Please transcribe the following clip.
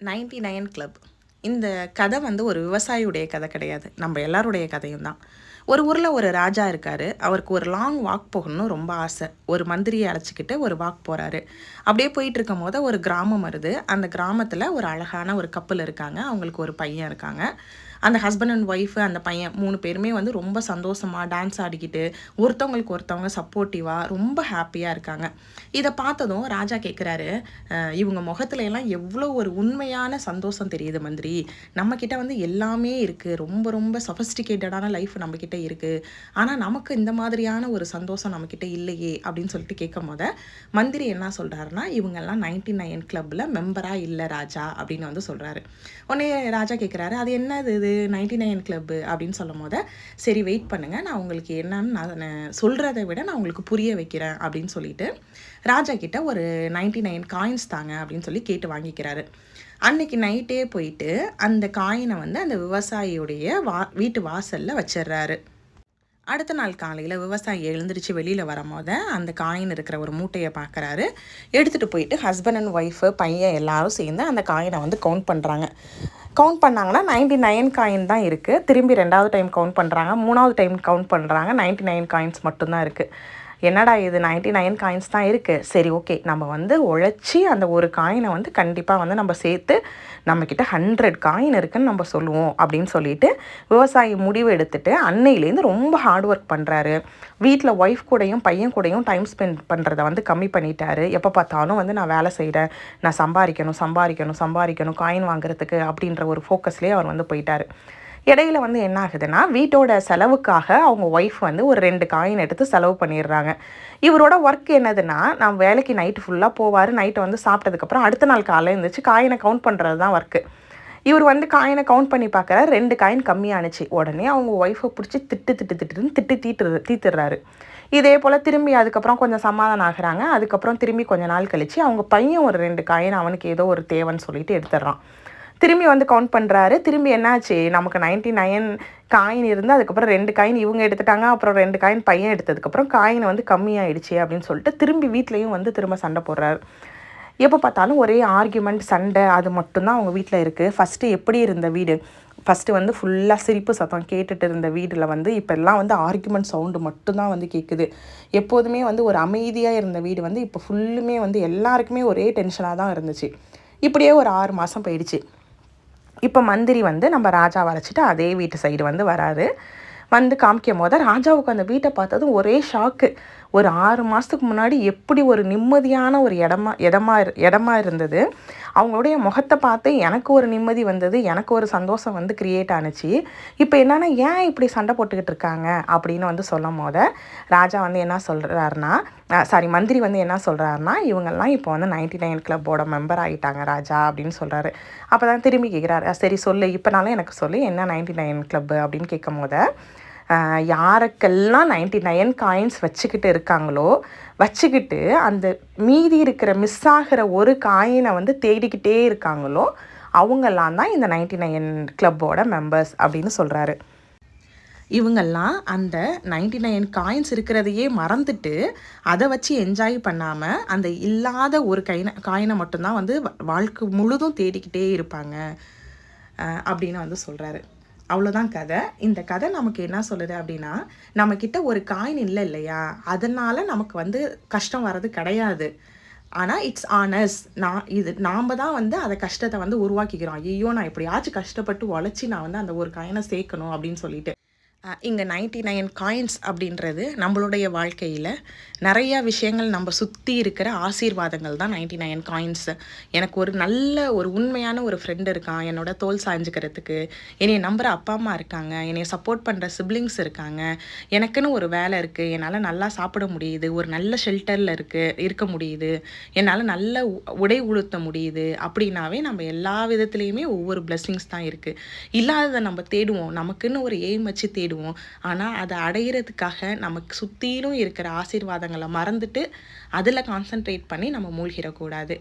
Ninety nine club. இந்த கதை வந்து ஒரு விவசாயியுடைய கதை கிடையாது. நம்ம எல்லாருடைய கதையும் தான். ஒரு ஊரில் ஒரு ராஜா இருக்கார். அவருக்கு ஒரு லாங் வாக் போகணும்னு ரொம்ப ஆசை. ஒரு மந்திரியை அழைச்சிக்கிட்டு ஒரு வாக் போகிறாரு அப்படியே போயிட்டு இருக்கும் போது ஒரு கிராமம் வருது. அந்த கிராமத்தில் ஒரு அழகான ஒரு கப்பல் இருக்காங்க. அவங்களுக்கு ஒரு பையன் இருக்காங்க. அந்த ஹஸ்பண்ட் அண்ட் ஒய்ஃபு அந்த பையன் மூணு பேருமே வந்து ரொம்ப சந்தோஷமாக டான்ஸ் ஆடிக்கிட்டு ஒருத்தவங்களுக்கு ஒருத்தவங்க சப்போர்ட்டிவாக ரொம்ப ஹாப்பியாக இருக்காங்க. இதை பார்த்ததும் ராஜா கேட்குறாரு இவங்க முகத்துல எல்லாம் எவ்வளோ ஒரு உண்மையான சந்தோஷம் தெரியுது மந்திரி. நம்மக்கிட்ட வந்து எல்லாமே இருக்குது ரொம்ப ரொம்ப சொஃபஸ்டிகேட்டடான லைஃப் நம்மக்கிட்ட இருக்குது ஆனால் நமக்கு இந்த மாதிரியான ஒரு சந்தோஷம் நம்மக்கிட்ட இல்லையே அப்படின்னு சொல்லிட்டு கேட்கும் போத மந்திரி என்ன சொல்கிறாருன்னா இவங்கெல்லாம் நைன்டி நைன் கிளப்பில் மெம்பராக இல்லை ராஜா அப்படின்னு வந்து சொல்கிறாரு உடனே ராஜா கேட்குறாரு அது என்னது இது? நைன்டி நைன் கிளப்பு அப்படின்னு சொல்லும் போத சரி வெயிட் பண்ணுங்கள் நான் உங்களுக்கு என்னன்னு நான் சொல்கிறத விட நான் உங்களுக்கு புரிய வைக்கிறேன் அப்படின்னு சொல்லிட்டு ராஜா கிட்ட ஒரு நைன்டி நைன் காயின்ஸ் தாங்க அப்படின்னு சொல்லி கேட்டு வாங்கிக்கிறாரு. அன்னைக்கு நைட்டே போயிட்டு அந்த காயினை வந்து அந்த விவசாயியுடைய வா வீட்டு வாசலில் வச்சிடுறாரு அடுத்த நாள் காலையில் விவசாயி எழுந்திரிச்சு வெளியில் வரும்போது அந்த காயின் இருக்கிற ஒரு மூட்டையை பார்க்குறாரு எடுத்துகிட்டு போயிட்டு ஹஸ்பண்ட் அண்ட் ஒய்ஃபு பையன் எல்லாரும் சேர்ந்து அந்த காயினை வந்து கவுண்ட் பண்ணுறாங்க கவுண்ட் பண்ணாங்கன்னா நைன்டி நைன் காயின் தான் இருக்குது திரும்பி ரெண்டாவது டைம் கவுண்ட் பண்ணுறாங்க மூணாவது டைம் கவுண்ட் பண்ணுறாங்க நைன்டி நைன் காயின்ஸ் மட்டும்தான் இருக்குது என்னடா இது நைன்டி நைன் காயின்ஸ் தான் இருக்குது சரி ஓகே நம்ம வந்து உழைச்சி அந்த ஒரு காயினை வந்து கண்டிப்பாக வந்து நம்ம சேர்த்து நம்மக்கிட்ட ஹண்ட்ரட் காயின் இருக்குன்னு நம்ம சொல்லுவோம் அப்படின்னு சொல்லிட்டு விவசாயி முடிவு எடுத்துட்டு அன்னையிலேருந்து ரொம்ப ஹார்ட் ஒர்க் பண்ணுறாரு வீட்டில் ஒய்ஃப் கூடயும் பையன் கூடயும் டைம் ஸ்பெண்ட் பண்ணுறத வந்து கம்மி பண்ணிட்டாரு. எப்போ பார்த்தாலும் வந்து நான் வேலை செய்கிறேன் நான் சம்பாதிக்கணும் சம்பாதிக்கணும் சம்பாதிக்கணும் காயின் வாங்குறதுக்கு அப்படின்ற ஒரு ஃபோக்கஸ்லேயே அவர் வந்து போயிட்டார். இடையில வந்து என்ன ஆகுதுன்னா வீட்டோட செலவுக்காக அவங்க ஒய்ஃப் வந்து ஒரு ரெண்டு காயின் எடுத்து செலவு பண்ணிடுறாங்க. இவரோட ஒர்க் என்னதுன்னா நான் வேலைக்கு நைட்டு ஃபுல்லாக போவார். நைட்டை வந்து சாப்பிட்டதுக்கப்புறம் அடுத்த நாள் காலையில் இருந்துச்சு காயினை கவுண்ட் பண்ணுறது தான் ஒர்க்கு இவர் வந்து காயினை கவுண்ட் பண்ணி பார்க்குற ரெண்டு காயின் கம்மியானுச்சு. உடனே அவங்க ஒய்ஃபை பிடிச்சி திட்டு திட்டு திட்டுன்னு திட்டு தீட்டு தீத்துடுறாரு இதே போல் திரும்பி அதுக்கப்புறம் கொஞ்சம் சமாதானம் ஆகுறாங்க. அதுக்கப்புறம் திரும்பி கொஞ்ச நாள் கழித்து அவங்க பையன் ஒரு ரெண்டு காயின் அவனுக்கு ஏதோ ஒரு தேவைன்னு சொல்லிட்டு எடுத்துடுறான். திரும்பி வந்து கவுண்ட் பண்ணுறாரு திரும்பி என்னாச்சு? நமக்கு நைன்டி நைன் காயின் இருந்து அதுக்கப்புறம் ரெண்டு காயின் இவங்க எடுத்துட்டாங்க. அப்புறம் ரெண்டு காயின் பையன் எடுத்ததுக்கப்புறம் காயின் வந்து கம்மியாயிடுச்சு அப்படின்னு சொல்லிட்டு திரும்பி வீட்லேயும் வந்து திரும்ப சண்டை போடுறாரு. எப்போ பார்த்தாலும் ஒரே ஆர்கியூமெண்ட் சண்டை அது மட்டும்தான் அவங்க வீட்டில் இருக்குது ஃபஸ்ட்டு எப்படி இருந்த வீடு? ஃபஸ்ட்டு வந்து ஃபுல்லாக சிரிப்பு சத்தம் கேட்டுட்டு இருந்த வீட்டில் வந்து இப்போல்லாம் வந்து ஆர்கியூமெண்ட் சவுண்டு மட்டும்தான் வந்து கேட்குது எப்போதுமே வந்து ஒரு அமைதியாக இருந்த வீடு வந்து இப்போ ஃபுல்லுமே வந்து எல்லாருக்குமே ஒரே டென்ஷனாக தான் இருந்துச்சு. இப்படியே ஒரு ஆறு மாதம் போயிடுச்சு. இப்போ மந்திரி வந்து நம்ம ராஜா வரைச்சிட்டு அதே வீட்டு சைடு வந்து வராரு. வந்து காமிக்கும் போது ராஜாவுக்கு அந்த வீட்டை பார்த்ததும் ஒரே ஷாக்கு ஒரு ஆறு மாதத்துக்கு முன்னாடி எப்படி ஒரு நிம்மதியான ஒரு இடமா இடமா இடமா இருந்தது. அவங்களுடைய முகத்தை பார்த்து எனக்கு ஒரு நிம்மதி வந்தது எனக்கு ஒரு சந்தோஷம் வந்து க்ரியேட் ஆணுச்சு இப்போ என்னென்னா ஏன் இப்படி சண்டை போட்டுக்கிட்டு இருக்காங்க அப்படின்னு வந்து சொல்லும் போத ராஜா வந்து என்ன சொல்கிறாருன்னா சாரி மந்திரி வந்து என்ன சொல்கிறாருன்னா இவங்கெல்லாம் இப்போ வந்து நைன்டி நைன் கிளப்போட மெம்பர் ஆகிட்டாங்க ராஜா அப்படின்னு சொல்கிறாரு அப்போ தான் திரும்பி கேட்குறாரு சரி சொல்லு இப்போனாலும் எனக்கு சொல்லு என்ன நைன்டி நைன் கிளப்பு அப்படின்னு கேட்கும் போத யாருக்கெல்லாம் நைன்டி நைன் காயின்ஸ் வச்சுக்கிட்டு இருக்காங்களோ வச்சுக்கிட்டு அந்த மீதி இருக்கிற மிஸ் ஆகிற ஒரு காயினை வந்து தேடிக்கிட்டே இருக்காங்களோ அவங்கெல்லாம் தான் இந்த நைன்டி நைன் கிளப்போட மெம்பர்ஸ் அப்படின்னு சொல்கிறாரு இவங்கெல்லாம் அந்த நைன்டி நைன் காயின்ஸ் இருக்கிறதையே மறந்துட்டு அதை வச்சு என்ஜாய் பண்ணாமல் அந்த இல்லாத ஒரு கைன காயினை மட்டும்தான் வந்து வாழ்க்கை முழுதும் தேடிக்கிட்டே இருப்பாங்க அப்படின்னு வந்து சொல்கிறாரு அவ்வளோதான் கதை. இந்த கதை நமக்கு என்ன சொல்லுது அப்படின்னா நம்மக்கிட்ட ஒரு காயின் இல்லை இல்லையா? அதனால் நமக்கு வந்து கஷ்டம் வர்றது கிடையாது. ஆனால் இட்ஸ் ஆனஸ் நான் இது நாம் தான் வந்து அதை கஷ்டத்தை வந்து உருவாக்கிக்கிறோம். ஐயோ நான் எப்படியாச்சும் கஷ்டப்பட்டு உழைச்சி நான் வந்து அந்த ஒரு காயினை சேர்க்கணும் அப்படின்னு சொல்லிட்டு. இங்கே நைன்டி நைன் காயின்ஸ் அப்படின்றது நம்மளுடைய வாழ்க்கையில் நிறையா விஷயங்கள் நம்ம சுற்றி இருக்கிற ஆசீர்வாதங்கள் தான் நைன்டி நைன் காயின்ஸு எனக்கு ஒரு நல்ல ஒரு உண்மையான ஒரு ஃப்ரெண்டு இருக்கான். என்னோட தோல் சாய்ஞ்சிக்கிறதுக்கு என்னை நம்புகிற அப்பா அம்மா இருக்காங்க. என்னை சப்போர்ட் பண்ணுற சிப்ளிங்ஸ் இருக்காங்க. எனக்குன்னு ஒரு வேலை இருக்குது என்னால் நல்லா சாப்பிட முடியுது. ஒரு நல்ல ஷெல்டரில் இருக்குது இருக்க முடியுது. என்னால் நல்ல உடை உளுத்த முடியுது அப்படின்னாவே நம்ம எல்லா விதத்துலேயுமே ஒவ்வொரு பிளெஸ்ஸிங்ஸ் தான் இருக்குது இல்லாததை நம்ம தேடுவோம். நமக்குன்னு ஒரு எய்ம் வச்சு தேடுவோம். தேடுவோம் ஆனால் அதை அடையிறதுக்காக நமக்கு சுற்றிலும் இருக்கிற ஆசீர்வாதங்களை மறந்துட்டு அதில் கான்சென்ட்ரேட் பண்ணி நம்ம மூழ்கிடக்கூடாது.